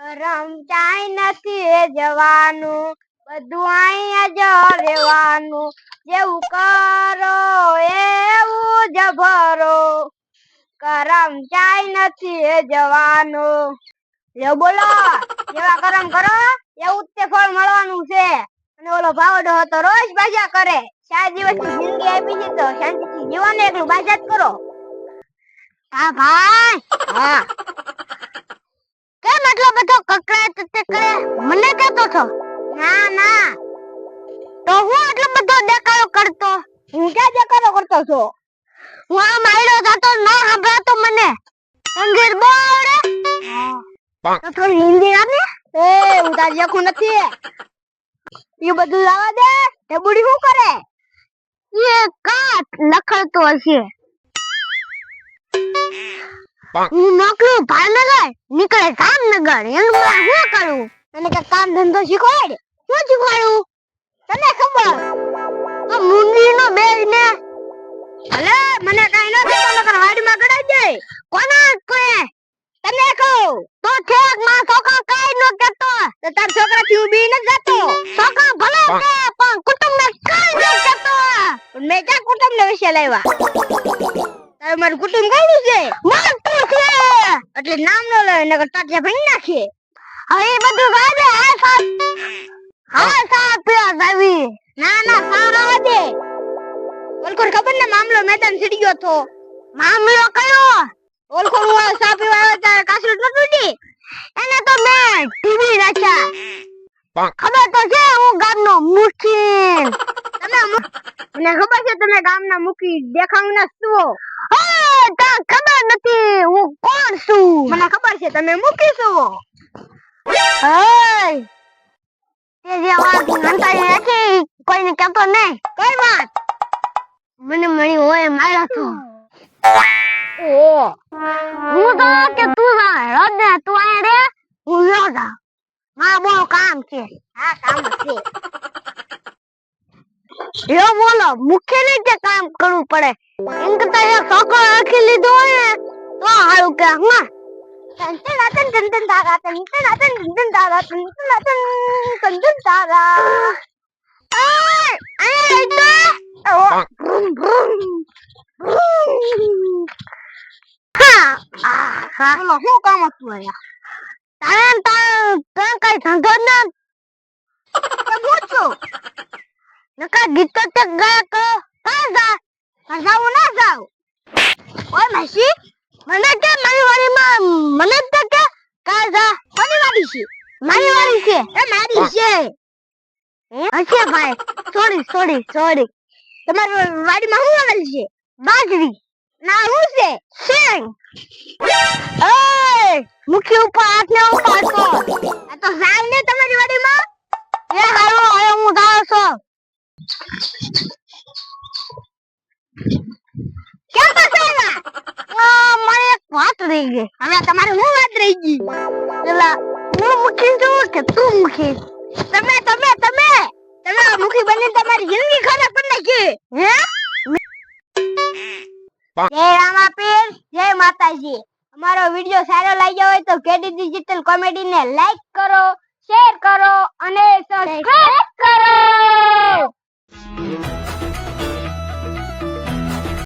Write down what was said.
ગરમ ચાય નથી જવાનું. બધું અહીંયા જ રહેવાનું. જેવું કરો, એવું જ ભરો. ગરમ ચાય નથી જવાનું. લ્યો બોલો જેવા કરમ કરો? એવું તે ફળ મળવાનું છે. અને ઓલો ભાવડો હતો, રોજ બાજા કરે. ચાર દિવસની જિંદગી આપી છે તો શાંતિથી જીવન ને એકલું બાજા કરો. હા ભાઈ, હા. કેમ આટલો બધો કકડાટ તે કરે? મને કહેતો છો ના ના. તો હું આટલો બધો દેખાડો કરતો? હું ક્યાં દેખાડો કરતો છો? હું આ માયડો જાતો ના સંભળાતો મને. અંગેર બહુ આવડે. તો થોડી હિન્દી આપને? એ હું તાર જેખું નથી. એ બધું લાવા દે. તે બુડી શું કરે? એ કાટ લખડતો હશે. હું નોકરી ભાવનગર નીકળે જામનગર એનું મારે શું કરું અને કે કામ ધંધો શીખવાડ. શું શીખવાડું? તને ખબર? તો મુંડી નો બે ને. ભલે મને કઈ ન થતો નકર વાડીમાં ગડાઈ દે. કોના કોએ તને કહું તો ઠેકમાં છોકરા કઈ ન કેતો તો તાર છોકરા થી ઊભી ન જતો. છોકરા ભલે કે પણ કુટુંબ ને કઈ ન કેતો મેં ક્યાં કુટુંબ ને વિશે લાવ્યા? તારું મારું કુટુંબ કયું છે? મોટું છે એટલે નામ નો લે નકર ટાટિયા ભાઈ નાખે હવે બધું ગાડે હા સાત હા સાત પીવા જાવી. ના ના સારા આવા દે ઓલકોર ખબર ને મામલો મેદાન સીડી ગયો તો મામલો કયો? ઓલકોર હું આ સા પીવા આવ્યો ત્યારે કાસરત ન તૂટી એને તો મેં ટીવી રાખ્યા. ખબર તો છે હું ગામનો મુખી તમે મને ખબર છે તમે ગામના મુખી દેખાવ ના શું હા ખબર નથી હું કોણ છું? મને ખબર છે તમે મૂકી છો. હે તે જે વાત નંતાઈ નથી કોઈને કહેતો નહીં. કઈ વાત? મને મળી હોય માર્યો તો. ઓ હું તો કે તું જા રદ ને તું આયા રે. હું જા. મારા બહુ કામ છે. હા કામ છે. યો બોલો, મુખ્ય રીતે કામ કરવું પડે. એમ કરતા એક છોકરો રાખી લીધો હોય ને, તો સારું કે હા. તંતન તંતન ટન તારા તંતન તંતન ટન તારા તંતન તંતન ટન તારા શું કામ હતું અહીંયા? તારે તારે કઈ ધંધો જ ના નકા ગીતો તે ગાય કો કા જા પણ જાવું ના જાવ ઓય માસી મને કે મારી વાડીમાં મને તો કે કા જા કોની વાડી છે? મારી વાડી છે. એ મારી છે. હશે ભાઈ. Sorry sorry sorry. તમારી વાડીમાં શું આવેલ છે? બાજરી. ના શું છે? શેંગ. એ મુખ્ય ઉપર હાથ ને ઉપાડતો આ તો ઝાડ ને તમારી વાડીમાં એ હારો હવે હું જાઉં છું કેમ બસાવ્યા મારે એક વાત રહી ગઈ. હવે તમારે હું વાત રહી ગઈ? પેલા હું મુખી છું કે તું મુખી તમે તમે તમે! તમે મુખી બની તમારી જિંદગી ખરાબ કરી નાખી. હે? જય રામાપીર, જય માતાજી. અમારો વિડિયો સારો લાગ્યો હોય તો કેડી ડિજિટલ કોમેડી ને લાઈક કરો, શેર કરો અને સબસ્ક્રાઇબ કરો